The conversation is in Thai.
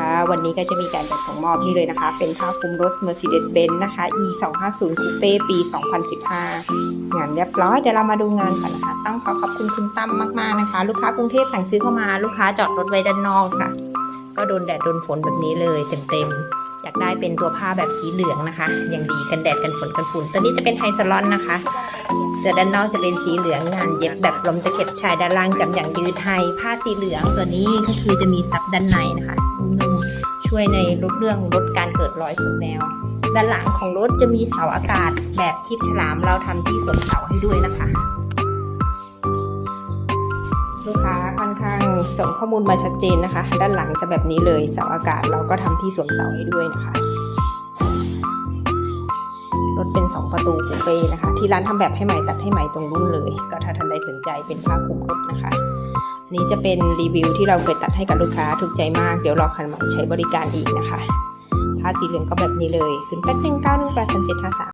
คะ วันนี้ก็จะมีการจัดส่งมอบนี่เลยนะคะ เป็นผ้าคลุมรถ Mercedes-Benz นะคะ E 2 5 0 Coupe ปี 2015 งานเรียบร้อย เดี๋ยวเรามาดูงานกันนะคะ ต้องขอขอบคุณคุณตั้มมากๆนะคะ ลูกค้ากรุงเทพสั่งซื้อเข้ามา ลูกค้าจอดรถไว้ด้านนอกค่ะ ก็โดนแดดโดนฝนแบบนี้เลยเต็มๆ อยากได้เป็นตัวผ้าแบบสีเหลืองนะคะ อย่างดีกันแดดกันฝนกันฝุ่น ตัวนี้จะเป็นไฮสลอนนะคะแต่ด้านนอกจะเป็นสีเหลืองงานเย็บแบบลมตะเข็บชายด้านล่างจำอย่างยืดไทยผ้าสีเหลืองตัวนี้ก็คือจะมีซับด้านในนะคะ ช่วยในลดเรื่องลดการเกิดรอยขนแมว ด้านหลังของรถจะมีเสาอากาศแบบคีบฉลามเราทำที่สวมเสาให้ด้วยนะคะ ลูกค้าค่อนข้างส่งข้อมูลมาชัดเจนนะคะ ด้านหลังจะแบบนี้เลยเสาอากาศเราก็ทำที่สวมเสาให้ด้วยนะคะ รถเป็น 2 ประตูคูเป้นะคะ ที่ร้านทำแบบให้ใหม่ตัดให้ใหม่ตรงรุ่นเลย ก็ถ้าท่านใดสนใจเป็นผ้าคลุมรถนะคะนนี้จะเป็นรีวิวที่เราเคยตัดให้กับลูกค้าถูกใจมาก เดี๋ยวรอคันใหม่ใช้บริการอีกนะคะผ้าสีเหลืองก็แบบนี้เลย 0 8 1 9 1 8 3 7 5 3